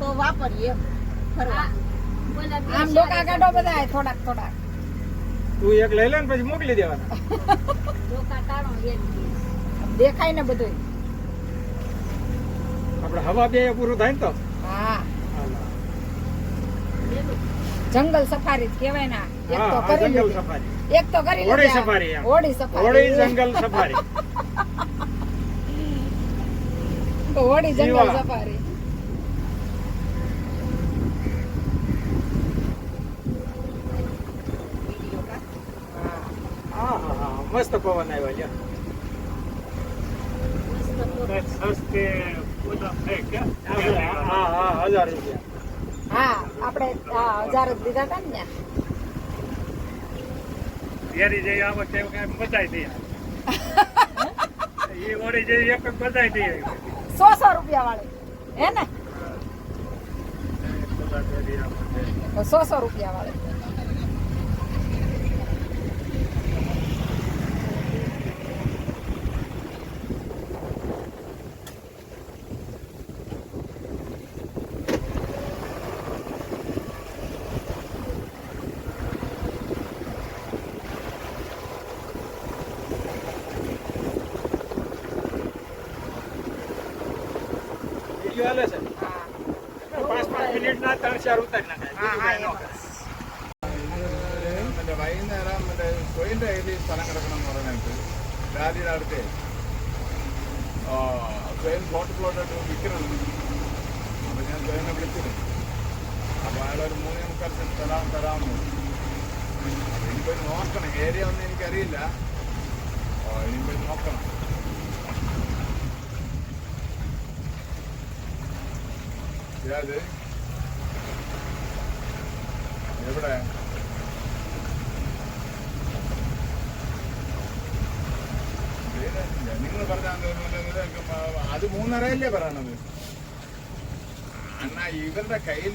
તો વાપરીએ આમ ડોકા કાઢો બધા થોડાક થોડાક. તું એક લઈ લે ને પછી મોકલી દેવાના. દેખાય ને બધું આપણે હવા બે પૂરું થાય ને તો. હા. જંગલ સફારી જ કહેવાય ના એક તો કરી જંગલ સફારી. એક તો કરી ઓડી સફારી ઓડી સફારી. ઓડી જંગલ સફારી. ઓડી જંગલ સફારી હા હા હા મસ્ત પવન આવ્યો છે. આપણે હા આપણે હજાર જ લીધા હતા ને ત્યાં. સો સો રૂપિયા વાળી. હે ને? સો સો રૂપિયા વાળી. ഇവിടുന്ന് തണുത്ത ചെറുവ് തന്നെ മറ്റേ വൈകുന്നേരം മറ്റേ കൊയിന്റെ കയ്യിൽ സ്ഥലം കിടക്കണം എന്ന് പറഞ്ഞിട്ട് ഡാലിയുടെ അടുത്ത്. സ്വയം പ്ലോട്ട് പ്ലോട്ടായിട്ട് വിൽക്കണം. അപ്പം ഞാൻ സ്വയനെ വിളിച്ചിരുന്നു അപ്പോൾ അയാളൊരു മൂന്നേ മുക്കാൽ സെന്റ് തരാം തരാമെന്ന് ഇനിയിപ്പോൾ നോക്കണം. ഏരിയ ഒന്നും എനിക്കറിയില്ല. ഇനിയിപ്പോൾ നോക്കണം. Yeah, dude. അത് മൂന്നരയല്ലേ പറയണത്? അണ്ണാ ഇവരുടെ കയ്യിൽ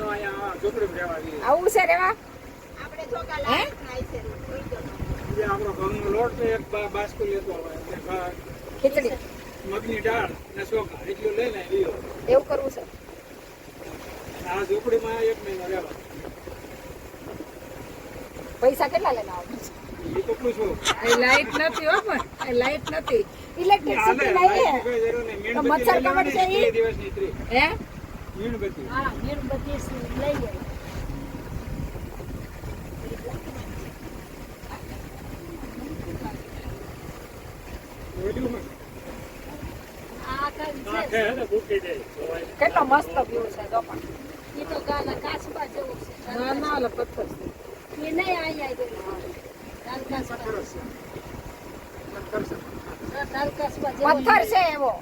હોય એટલે ઘા- ખીચડી. મગની દાળ ને ચોખા એટલું લઈને લીધો એવું કરવું છે? આ ઝૂંપડીમાં એક મહિનો રહેવા. પૈસા કેટલા લઈને આવું કેટલું છું લાઈટ નથી હો પણ લાઈટ નથી. ઇલેક્ટ્રિસિટી મીણબત્તી મચ્છર કવર છે ઈ? દિવસની હે? મીણબત્તી. જોયું ને? લઈ હે જાય. કેટલો મસ્ત વ્યૂ છે જો પણ ના ના ઓલો પથ્થર છે સરસ છે. સરસ છે. પથ્થર છે એવો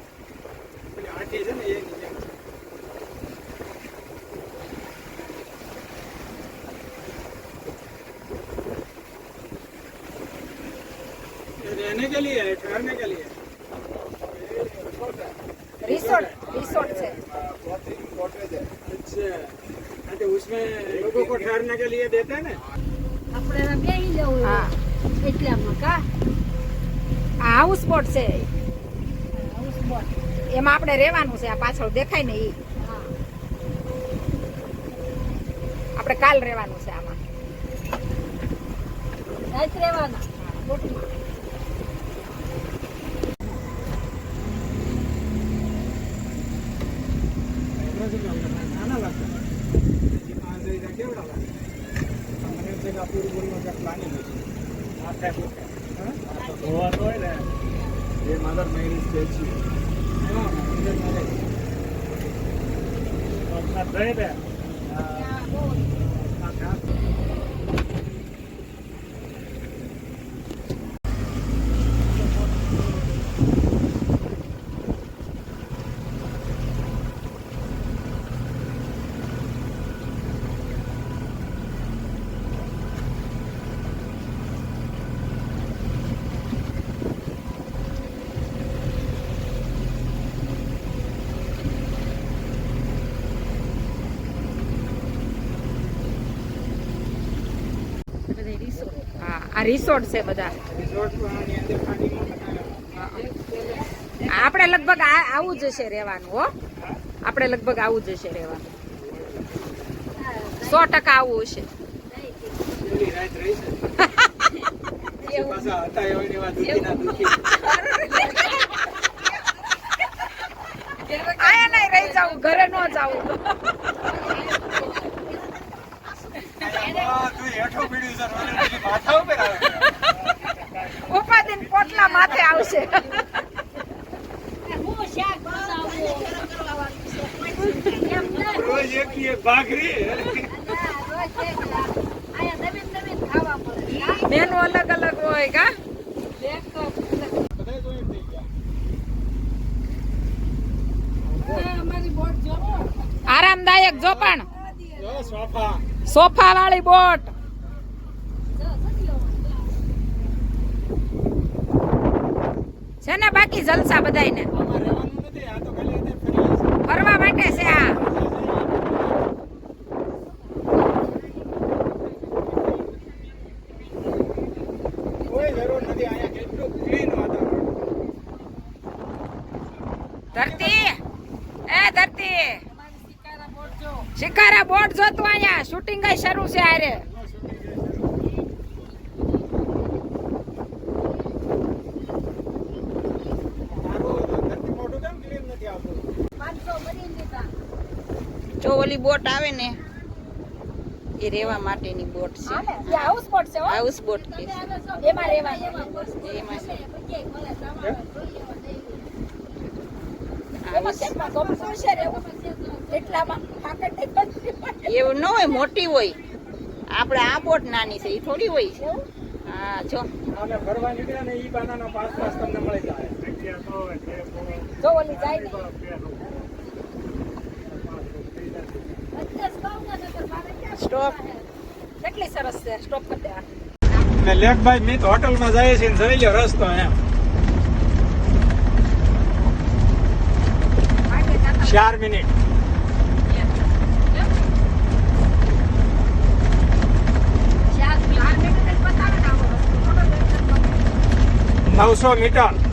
પેલી આંટી છે ને એની ठहरने के लिए રિસોર્ટ રિસોર્ટ છે ગોત્રી કોટેજ अच्छा उसमें लोगों को ठहरने के लिए देते हैं ना આપણે હવે બેહી જવું હા એટલામાં કા આ હાઉસ બોટ છે હાઉસ બોટ એમાં આપણે રહેવાનું છે આ પાછળ દેખાય ને ઈ હા આપણે કાલ રહેવાનું છે આમાં રાત રહેવાના બોટમાં એ મધર મેરી સ્ટેચ્યુ વરસાદ થઈ ને આ ઘાસ હા આ રિસોર્ટ છે બધા. આપણે લગભગ આવું જ હશે રહેવાનું હો. આપણે લગભગ આવું જ હશે રહેવાનું. સો ટકા આવું હશે. આયા નહીં રહી જાવું ઘરે ન જાવું ઉપાદિન પોટલા માથે આવશે હું શાક બનાવું એમ ના રોજ એક ભાખરી ના, રોજ એક લા. આયા નવીન નવીન ખાવા મળે કા? મેનુ અલગ અલગ હોય કા? આરામદાયક જો પણ. સોફા. સોફા વાળી બોટ જો સકલો છે ને બાકી જલસા ફરી છે ફરવા માટે છે આ. કોઈ જરૂર નથી અહીંયા કેટલું ધરતી. એ ધરતી. શિકારા બોટ શિકારા બોટ જોતું અહીંયા. શૂટિંગ શરૂ છે આરે મારું ધરતી મોઢું કેમ ક્લીન નથી આવતું પાંચસો ભરી લીધા જો ઓલી બોટ આવે ને એ રેવા માટેની બોટ છે. હાઉસ બોટ છે હો. હાઉસ બોટ કે એમાં રહેવાનું એમાં છે. એવું? ન હોય મોટી હોય. આપણે આ બોટ નાની છે એ થોડી હોય. છે હા જો. અમે ફરવા નીકળ્યા ને ઈ બાનાનો પાસ પાસ તમને મળી જાય. જો ઓલી જાય ને. સ્ટોપ કેટલી સરસ છે. સ્ટોપ કરી દેવા ને લેખભાઈ મિત હોટલમાં જાય છે ને જોઈ લો રસ્તો એમ ચાર મિનિટ. નવસો મીટર.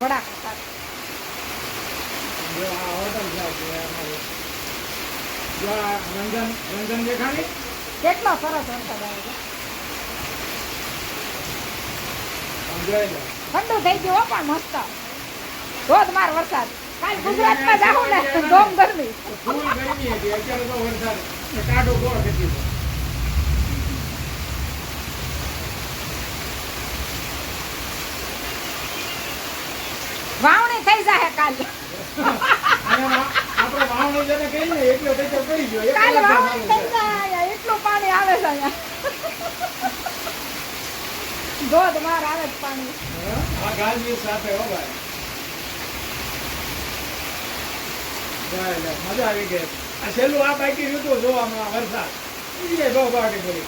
વડા કેટલો સરસ વરસાદ આવે છે? ઠંડુ થઈ ગયું પણ મસ્ત. ધોધમાર વરસાદ. કાલ ગુજરાતમાં જાઉં ને ધોમ ગરમી. ગરમી હતી. અત્યારે તો વરસાદ. કાઢો ગોળ હતી થઈ જાય કાલ અને આ- આપણે વાવણી જેને કહીએ ને એટલો ટેકો પડી ગયો એક કાલ કલાક વાવણી ચાલુ થઈ જાય કાલે. એટલું પાણી આવે છે અહીંયા. ધોધમાર આવે જ પાણી. સાથે હો ભાઈ. મજા આવી ગઈ. આ છેલ્લું આ બાકી ઋતુ જોવામાં વરસાદ. એ બહુ બાકી પડી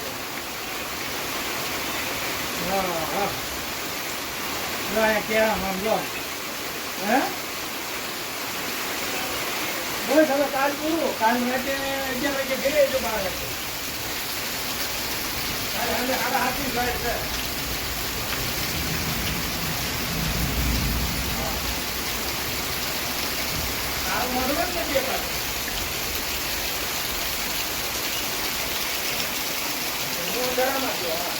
હા હા. જો આમ જો. હે બોલ તમે કાલ પૂરું કાલ રાતે અગિયાર વાગે ઘરે જો બાર વાગે કાલે સાંજે સાડા આઠની flight છે કાલ મોડું જ નથી અપાતું. હું અંધારામાં છું, હા.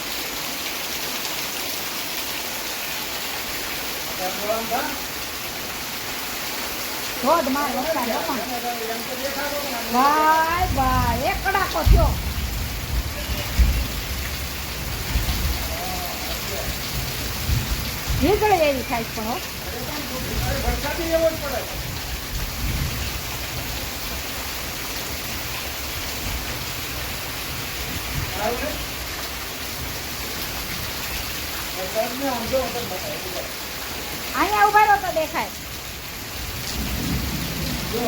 ગરમ થા. ધોધમાર વરસાદ પણ. ભાઈ ભાઈ, એક કડાકો વીજળી એવી થાય પણ. વરસાદી. અહીંયા ઊભા રહો તો દેખાય જો